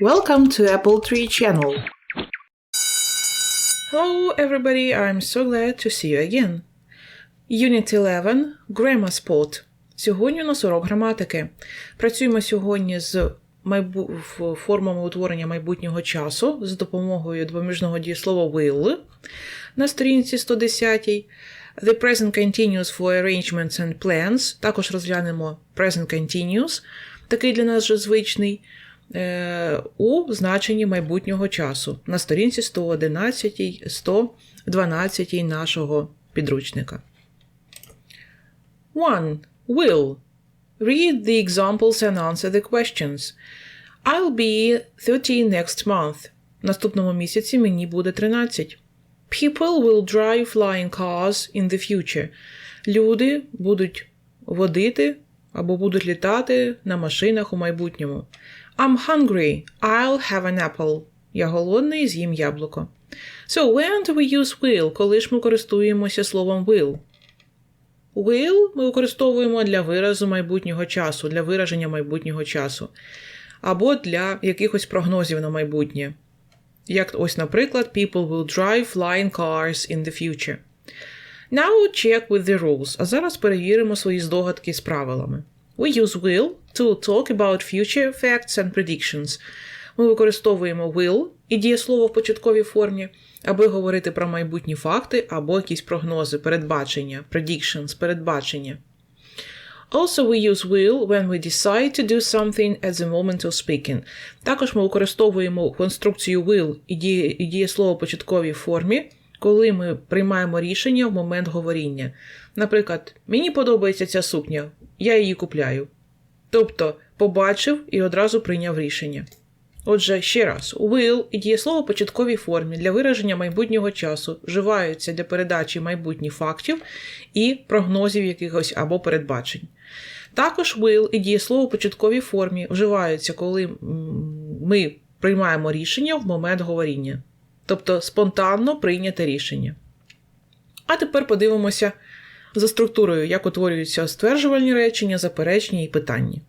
Welcome to Apple Tree Channel. Hello everybody, I'm so glad to see you again. Unit 11 Grammar Spot. Сьогодні у нас урок граматики. Працюємо сьогодні з майбу... формами утворення майбутнього часу з допомогою допоміжного дієслова will на сторінці 110. The present continuous for arrangements and plans. Також розглянемо present continuous, такий для нас вже звичний, у значенні майбутнього часу на сторінці 111, 112 нашого підручника. 1. Will. Read the examples and answer the questions. I'll be 30 next month. Наступному місяці мені буде 13. People will drive flying cars in the future. Люди будуть водити або будуть літати на машинах у майбутньому. I'm hungry. I'll have an apple. Я голодний, з'їм яблуко. So, when do we use will? Коли ж ми користуємося словом will? Will ми використовуємо для виразу майбутнього часу, для вираження майбутнього часу, або для якихось прогнозів на майбутнє. Як ось, наприклад, people will drive flying cars in the future. Now check with the rules. А зараз перевіримо свої здогадки з правилами. We use will to talk about future facts and predictions. Ми використовуємо will і дієслово в початковій формі, аби говорити про майбутні факти або якісь прогнози, передбачення, predictions, передбачення. Also, we use will when we decide to do something at the moment of speaking. Також ми використовуємо конструкцію will і дієслово в початковій формі, коли ми приймаємо рішення в момент говоріння. Наприклад, мені подобається ця сукня, я її купляю. Тобто побачив і одразу прийняв рішення. Отже, ще раз, will і дієслово в початковій формі для вираження майбутнього часу вживаються для передачі майбутніх фактів і прогнозів якихось або передбачень. Також will і дієслово в початковій формі вживаються, коли ми приймаємо рішення в момент говоріння, тобто спонтанно прийняте рішення. А тепер подивимося за структурою, як утворюються стверджувальні речення, заперечення і питання.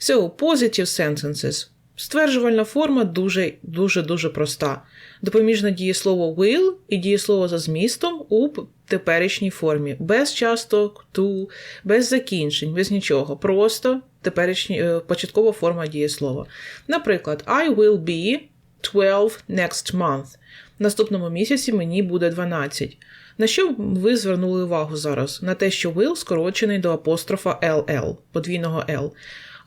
So, positive sentences. Стверджувальна форма дуже дуже дуже проста. Допоміжне дієслово will і дієслово за змістом у теперішній формі, без часток, to, без закінчень, без нічого. Просто теперішні, е, початкова форма дієслова. Наприклад, I will be 12 next month. В наступному місяці мені буде 12. На що ви звернули увагу зараз? На те, що will скорочений до апострофа LL, подвійного L.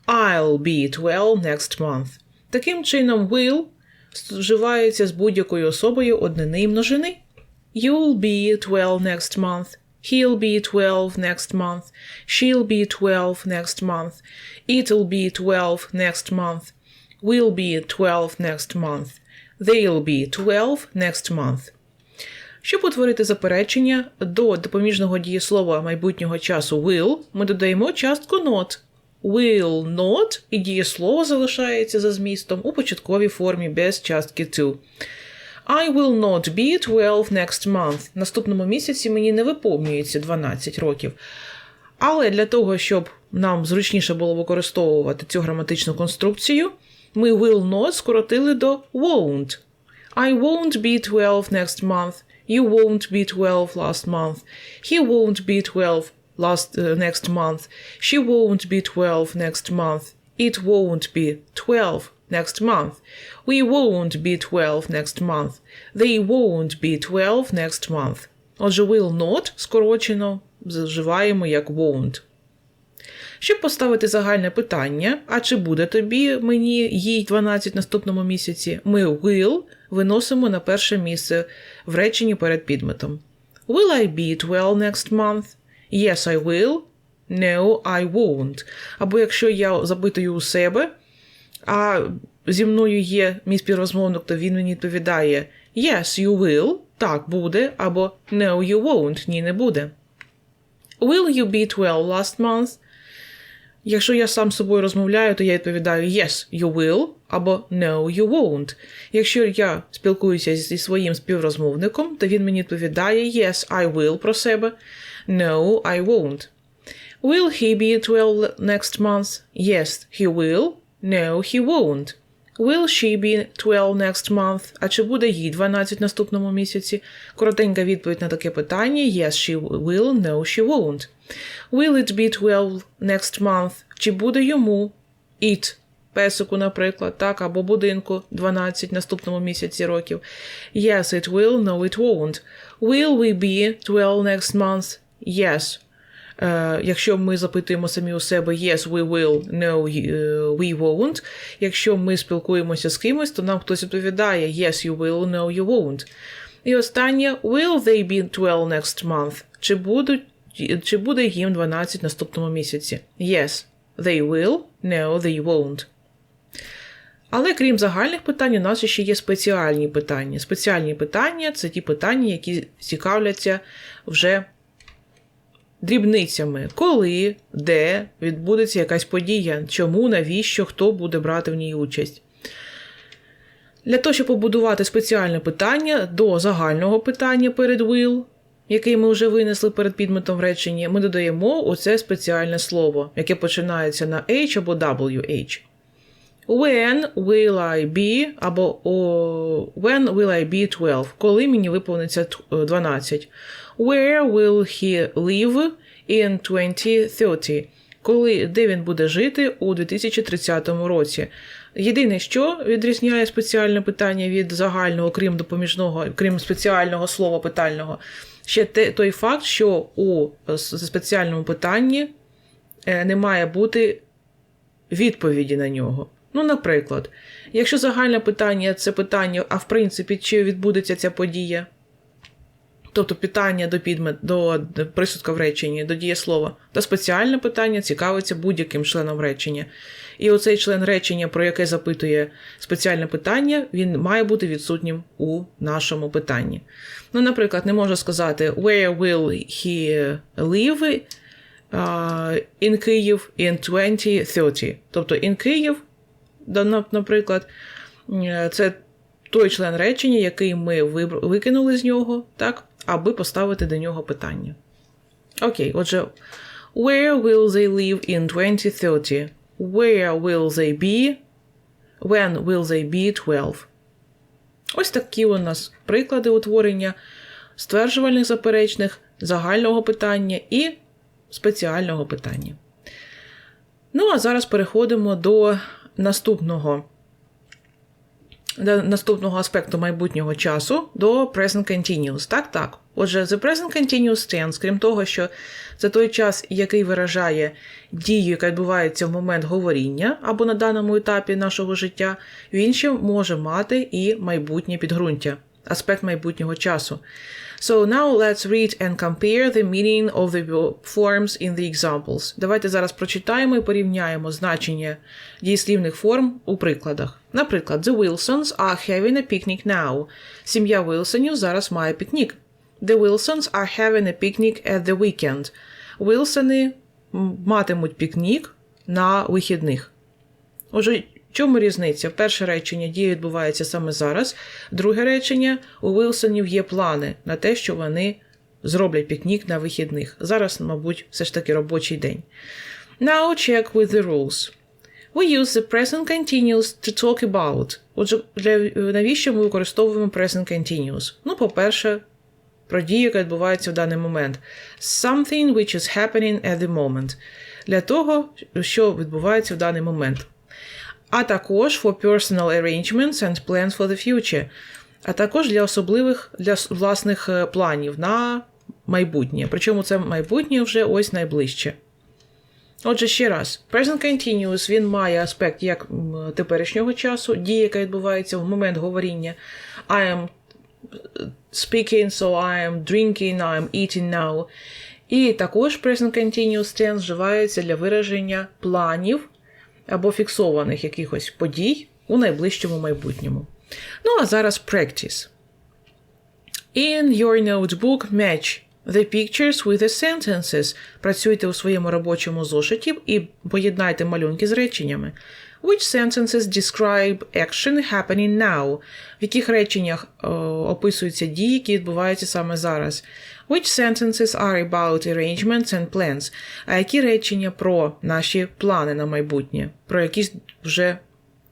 I'll be 12 next month. Таким чином, will вживається з будь-якою особою однини і множини. You'll be 12 next month. He'll be 12 next month. She'll be 12 next month. It'll be 12 next month. We'll be 12 next month. They'll be 12 next month. Щоб утворити заперечення до допоміжного дієслова майбутнього часу will, ми додаємо частку not. Will not і дієслово залишається за змістом у початковій формі без частки to. I will not be 12 next month. Наступному місяці мені не виповнюється 12 років. Але для того, щоб нам зручніше було використовувати цю граматичну конструкцію, ми will not скоротили до won't. I won't be 12 next month. You won't be 12 last month. He won't be 12 last uh, next month. She won't be 12 next month. It won't be 12 next month. We won't be 12 next month. They won't be 12 next month. Отже, will not скорочено вживаємо як won't. Щоб поставити загальне питання, а чи буде тобі мені їй 12 наступному місяці, ми will виносимо на перше місце в реченні перед підметом. Will I be 12 next month? Yes, I will. No, I won't. Або якщо я запитую у себе, а зі мною є мій співрозмовник, то він мені відповідає Yes, you will. Так, буде, або No, you won't. Ні, не буде. Will you be 12 last month? Якщо я сам з собою розмовляю, то я відповідаю Yes, you will або No, you won't. Якщо я спілкуюся зі своїм співрозмовником, то він мені відповідає Yes, I will про себе. No, I won't. Will he be 12 next month? Yes, he will. No, he won't. Will she be 12 next month? А чи буде їй 12 наступному місяці? Коротенька відповідь на таке питання. Yes, she will. No, she won't. Will it be 12 next month? Чи буде йому it, песику, наприклад, так, або будинку 12 наступному місяці років? Yes, it will. No, it won't. Will we be 12 next month? Yes. Е, Якщо ми запитуємо самі у себе yes, we will, no, е, we won't. Якщо ми спілкуємося з кимось, то нам хтось відповідає yes, you will, no, you won't. І останнє will they be 12 next month? Чи будуть чи буде їм 12 в наступному місяці? Yes, they will, no, they won't. Але крім загальних питань, у нас ще є спеціальні питання. Спеціальні питання це ті питання, які цікавляться вже дрібницями, коли, де відбудеться якась подія, чому, навіщо, хто буде брати в ній участь. Для того, щоб побудувати спеціальне питання до загального питання перед will, який ми вже винесли перед підметом в реченні, ми додаємо оце спеціальне слово, яке починається на H або WH. When will I be або When will I be 12? Коли мені виповниться 12. Where will he live in 2030? Коли, де він буде жити у 2030 році? Єдине, що відрізняє спеціальне питання від загального, крім допоміжного, крім спеціального слова питального, ще те, той факт, що у спеціальному питанні е, не має бути відповіді на нього. Ну, наприклад, якщо загальне питання це питання, а в принципі, чи відбудеться ця подія, тобто питання до підмет, до присудка в реченні, до дієслова, то спеціальне питання цікавиться будь-яким членом речення. І оцей член речення, про яке запитує спеціальне питання, він має бути відсутнім у нашому питанні. Ну, наприклад, не можу сказати Where will he live in Київ in 2030? Тобто in на- наприклад, це той член речення, який ми викинули з нього, так, аби поставити до нього питання. Окей, отже, where will they live in 2030? Where will they be? When will they be 12? Ось такі у нас приклади утворення стверджувальних заперечних, загального питання і спеціального питання. Ну, а зараз переходимо до наступного, наступного аспекту майбутнього часу, до present continuous. Так, так. Отже, the present continuous tense, крім того, що це той час, який виражає дію, яка відбувається в момент говоріння або на даному етапі нашого життя, він ще може мати і майбутнє підґрунтя, аспект майбутнього часу. So now let's read and compare the meaning of the forms in the examples. Давайте зараз прочитаємо і порівняємо значення дієслівних форм у прикладах. Наприклад, the Wilsons are having a picnic now. Сім'я Вілсонів зараз має пікнік. The Wilsons are having a picnic at the weekend. Вілсони матимуть пікнік на вихідних. Отже, чому різниця? Перше речення дія відбувається саме зараз. Друге речення у Вілсонів є плани на те, що вони зроблять пікнік на вихідних. Зараз, мабуть, все ж таки робочий день. Now check with the rules. We use the present continuous to talk about. Отже, для, навіщо ми використовуємо present continuous? Ну, по-перше, про дію, яка відбувається в даний момент. Something which is happening at the moment. Для того, що відбувається в даний момент. А також for personal arrangements and plans for the future. А також для особливих для власних е, планів на майбутнє. Причому це майбутнє вже ось найближче. Отже, ще раз, present continuous він має аспект як теперішнього часу, дія, яка відбувається в момент говоріння. I am speaking, so I am drinking, I am eating now. І також present continuous tense вживається для вираження планів або фіксованих якихось подій у найближчому майбутньому. Ну а зараз practice. In your notebook match the pictures with the sentences. Працюйте у своєму робочому зошиті і поєднайте малюнки з реченнями. Which sentences describe action happening now? В яких реченнях е, описуються дії, які відбуваються саме зараз? Which sentences are about arrangements and plans? А які речення про наші плани на майбутнє? Про якісь вже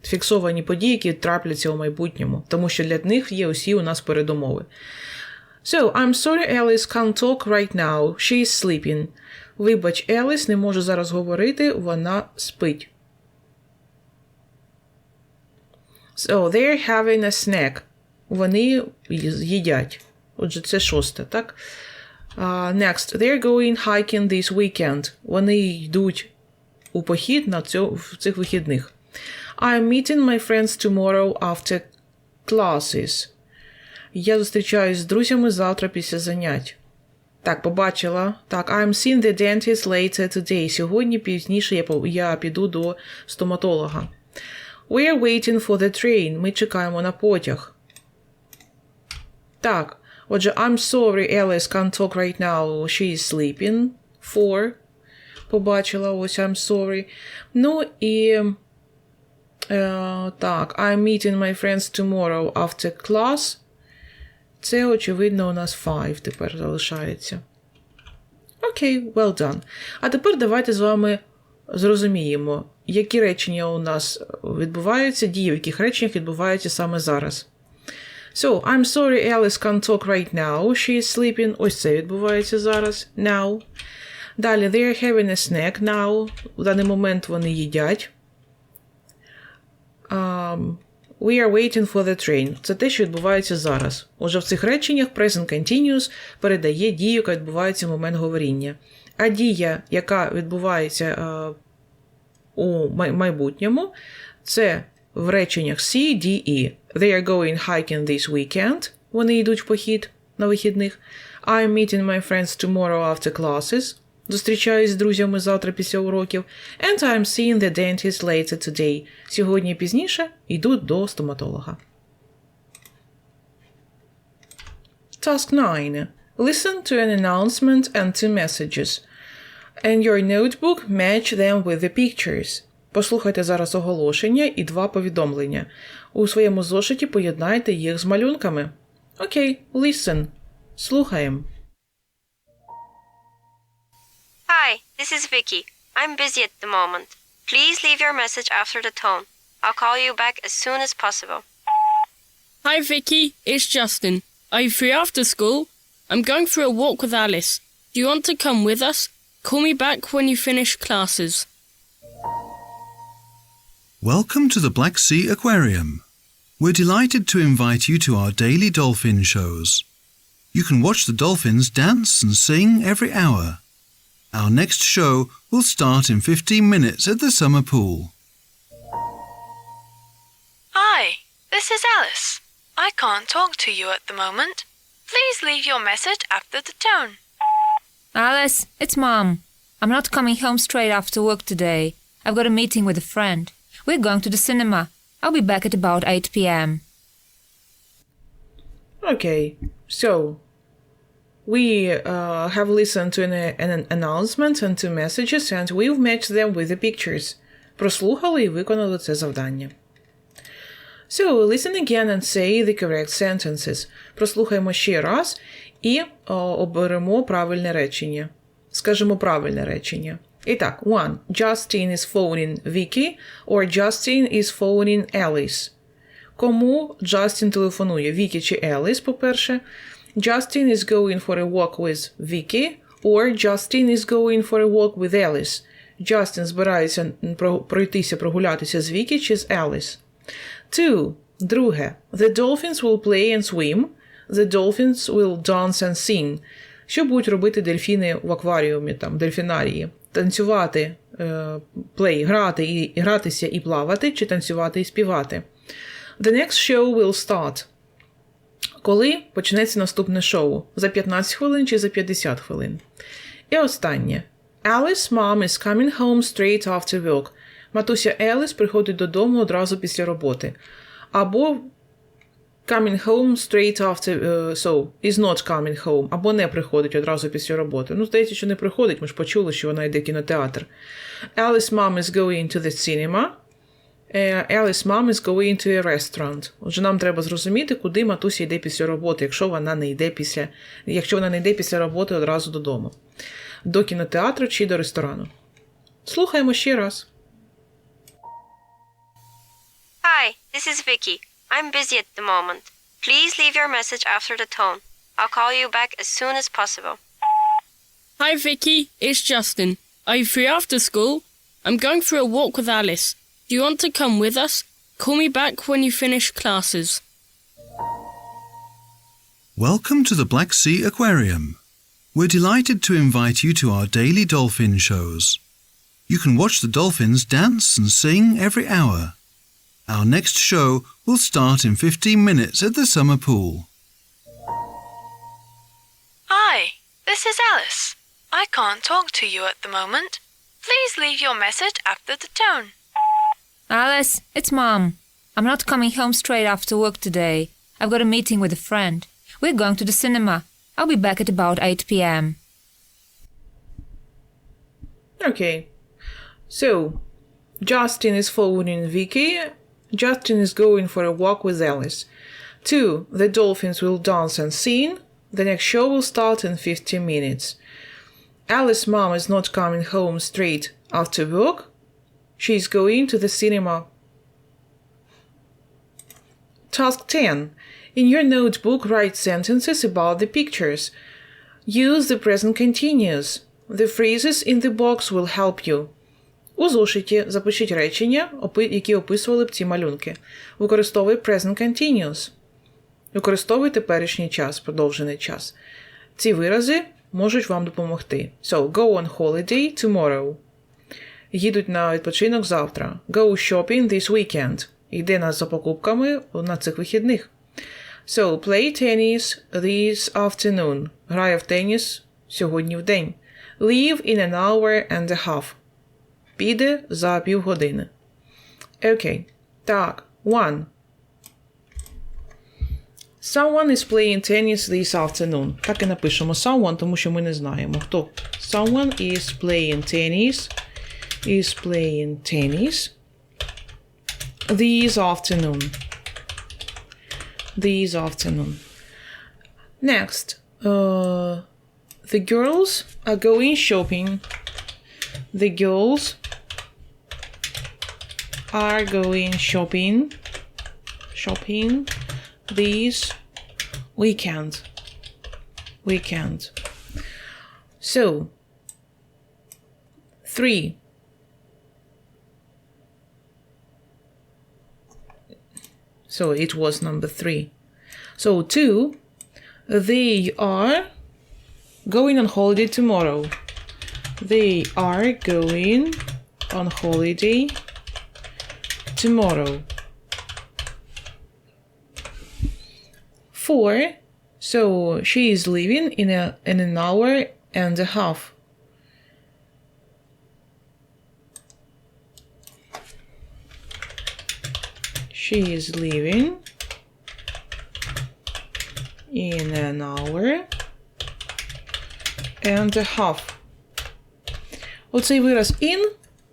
фіксовані події, які трапляться у майбутньому, тому що для них є усі у нас передумови. So, I'm sorry, Alice can't talk right now. She is sleeping. Вибач, Еліс не може зараз говорити, вона спить. So, they're having a snack. Вони їдять. Отже, це шосте, так? Uh, next, they're going hiking this weekend. Вони йдуть у похід на цьо, в цих вихідних. I'm meeting my friends tomorrow after classes. Я зустрічаюсь з друзями завтра після занять. Так, побачила. Так, I'm seeing the dentist later today. Сьогодні пізніше я, я піду до стоматолога. We're waiting for the train. Ми чекаємо на потяг. Так. Отже, I'm sorry, Alice can't talk right now. She is sleeping. For. Побачила, ось I'm sorry. Ну і. Е, так, I'm meeting my friends tomorrow after class. Це, очевидно, у нас 5 тепер залишається. Окей, well done. А тепер давайте з вами зрозуміємо, які речення у нас відбуваються, дії в яких реченнях відбуваються саме зараз. So, I'm sorry, Alice can't talk right now. She is sleeping. Ось це відбувається зараз. Now. Далі, they are having a snack now. В даний момент вони їдять. Um, we are waiting for the train. Це те, що відбувається зараз. Отже, в цих реченнях present continuous передає дію, яка відбувається в момент говоріння. А дія, яка відбувається е, у май- майбутньому, це в реченнях C, D, E. They are going hiking this weekend. Вони йдуть в похід на вихідних. I'm meeting my friends tomorrow after classes. Зустрічаюсь з друзями завтра після уроків. And I'm seeing the dentist later today. Сьогодні пізніше йду до стоматолога. Task 9. Listen to an announcement and two messages. And your notebook match them with the pictures. Послухайте зараз оголошення і два повідомлення. У своєму зошиті поєднайте їх з малюнками. Окей, listen. Слухаємо. Hi, this is Vicky. I'm busy at the moment. Please leave your message after the tone. I'll call you back as soon as possible. Hi Vicky, it's Justin. Are you free after school? I'm going for a walk with Alice. Do you want to come with us? Call me back when you finish classes. Welcome to the Black Sea Aquarium. We're delighted to invite you to our daily dolphin shows. You can watch the dolphins dance and sing every hour. Our next show will start in 15 minutes at the summer pool. Hi, this is Alice. I can't talk to you at the moment. Please leave your message after the tone. Alice, it's Mom. I'm not coming home straight after work today. I've got a meeting with a friend. We're going to the cinema. I'll be back at about 8 p.m. Okay, so we uh, have listened to an, an announcement and two messages, and we've matched them with the pictures. Прослухали і виконали це завдання. So, listen again and say the correct sentences. Прослухаємо ще раз і о, оберемо правильне речення. Скажемо правильне речення. І так, one. Justin is phoning Vicky or Justin is phoning Alice. Кому Джастін телефонує? Вікі чи Еліс, по-перше. Justin is going for a walk with Vicky, or Justin is going for a walk with Alice. Джастін збирається пройтися, прогулятися з Вікі чи з Еліс. Two. Друге. The dolphins will play and swim. The dolphins will dance and sing. Що будуть робити дельфіни в акваріумі, там, дельфінарії? Танцювати, е, play, грати і гратися і плавати, чи танцювати і співати. The next show will start. Коли почнеться наступне шоу? За 15 хвилин чи за 50 хвилин? І останнє. Alice mom is coming home straight after work. Матуся Еліс приходить додому одразу після роботи. Або coming home straight after, е, so, is not coming home, або не приходить одразу після роботи. Ну, здається, що не приходить, ми ж почули, що вона йде в кінотеатр. Alice mom is going to the cinema. Е, Alice mom is going to a restaurant. Отже, нам треба зрозуміти, куди матуся йде після роботи, якщо вона не йде після, якщо вона не йде після роботи одразу додому. До кінотеатру чи до ресторану. Слухаємо ще раз. this is Vicky. I'm busy at the moment. Please leave your message after the tone. I'll call you back as soon as possible. Hi, Vicky. It's Justin. Are you free after school? I'm going for a walk with Alice. Do you want to come with us? Call me back when you finish classes. Welcome to the Black Sea Aquarium. We're delighted to invite you to our daily dolphin shows. You can watch the dolphins dance and sing every hour. Our next show will start in 15 minutes at the summer pool. Hi, this is Alice. I can't talk to you at the moment. Please leave your message after the tone. Alice, it's Mom. I'm not coming home straight after work today. I've got a meeting with a friend. We're going to the cinema. I'll be back at about 8 p.m. Okay. So, Justin is phoning Vicky. Justin is going for a walk with Alice. Two, the dolphins will dance and sing. The next show will start in 15 minutes. Alice's mom is not coming home straight after work. She is going to the cinema. Task 10. In your notebook, write sentences about the pictures. Use the present continuous. The phrases in the box will help you. У зошиті запишіть речення, які описували б ці малюнки. Використовуй present continuous. Використовуй теперішній час, продовжений час. Ці вирази можуть вам допомогти. So, go on holiday tomorrow. Їдуть на відпочинок завтра. Go shopping this weekend. Йди на за покупками на цих вихідних. So, play tennis this afternoon. Грає в теніс сьогодні в день. Leave in an hour and a half. Піде за півгодини. Окей. Так. One. Someone is playing tennis this afternoon. Так і напишемо someone, тому що ми не знаємо хто. Someone is playing tennis. Is playing tennis. This afternoon. This afternoon. Next. Uh, the girls are going shopping. The girls are going shopping. Shopping this weekend. Weekend. So, three. So it was number three. So, two. They are going on holiday tomorrow. They are going on holiday tomorrow. Four. So she is leaving in a in an hour and a half. She is leaving in an hour and a half. Оцей вираз in,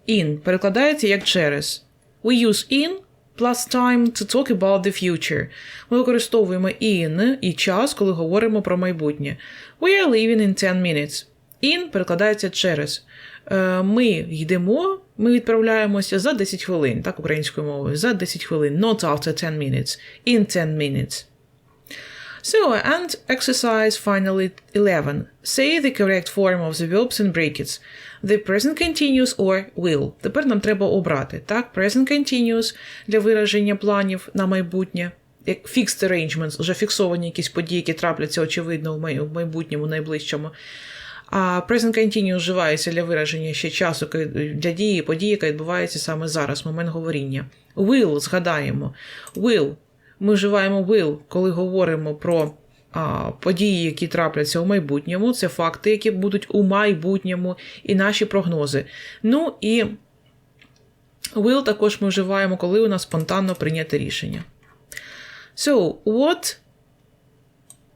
in перекладається як через. We use in plus time to talk about the future. Ми використовуємо in і час, коли говоримо про майбутнє. We are leaving in 10 minutes. In перекладається через. Е, Ми йдемо, ми відправляємося за 10 хвилин, так, українською мовою, за 10 хвилин, not after 10 minutes, in 10 minutes. So, and exercise finally 11. Say the correct form of the verbs in brackets. The present continuous or will. Тепер нам треба обрати, так? Present continuous для вираження планів на майбутнє. Як fixed arrangements, вже фіксовані якісь події, які трапляться, очевидно, в майбутньому, найближчому. А present continuous вживається для вираження ще часу, для дії, події, яка відбувається саме зараз, момент говоріння. Will, згадаємо. Will ми вживаємо will, коли говоримо про а, події, які трапляться у майбутньому. Це факти, які будуть у майбутньому, і наші прогнози. Ну і will також ми вживаємо, коли у нас спонтанно прийняте рішення. So, what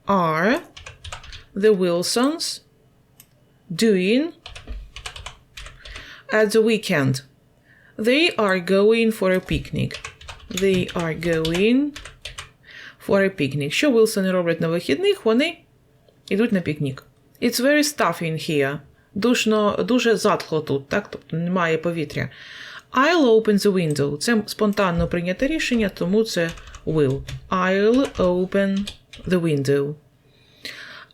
are the Wilsons doing at the weekend? They are going for a picnic. They are going for a picnic. Що Вілсони роблять на вихідних? Вони йдуть на пікнік. It's very stuffy in here. Душно, дуже затхло тут, так? Тобто немає повітря. I'll open the window. Це спонтанно прийняте рішення, тому це will. I'll open the window.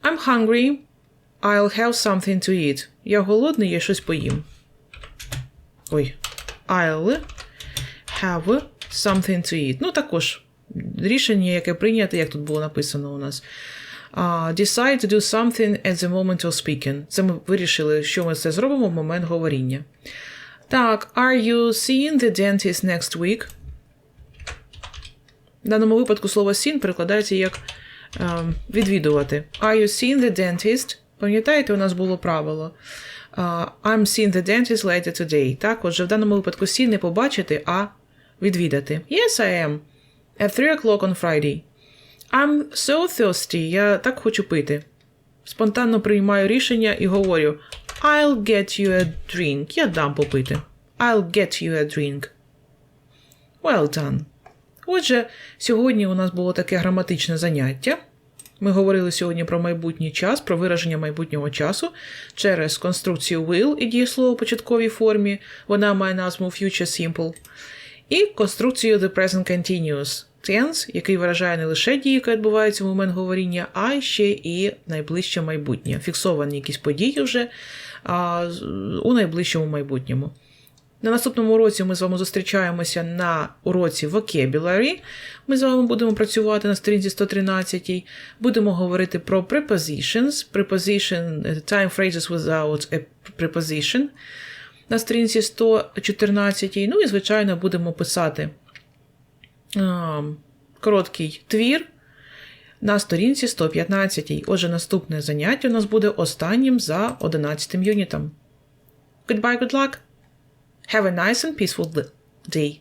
I'm hungry. I'll have something to eat. Я голодний, я щось поїм. Ой. I'll have something to eat. Ну, також рішення, яке прийняте, як тут було написано у нас. Uh, decide to do something at the moment of speaking. Це ми вирішили, що ми це зробимо в момент говоріння. Так, are you seeing the dentist next week? В даному випадку слово seen перекладається як ем, відвідувати. Are you seeing the dentist? Пам'ятаєте, у нас було правило. Uh, I'm seeing the dentist later today. Так, отже, в даному випадку see не побачити, а відвідати. Yes, I am. At 3 o'clock on Friday. I'm so thirsty. Я так хочу пити. Спонтанно приймаю рішення і говорю I'll get you a drink. Я дам попити. I'll get you a drink. Well done. Отже, сьогодні у нас було таке граматичне заняття. Ми говорили сьогодні про майбутній час, про вираження майбутнього часу через конструкцію will і дієслово в початковій формі. Вона має назву Future Simple. І конструкцію The Present Continuous Tense, який виражає не лише дії, яка відбувається в момент говоріння, а ще і найближче майбутнє. Фіксовані якісь події вже а, у найближчому майбутньому. На наступному уроці ми з вами зустрічаємося на уроці Vocabulary. Ми з вами будемо працювати на сторінці 113. Будемо говорити про prepositions, preposition, time phrases without a preposition на сторінці 114. Ну і, звичайно, будемо писати короткий твір на сторінці 115. Отже, наступне заняття у нас буде останнім за 11 юнітом. Goodbye, good luck! Have a nice and peaceful day.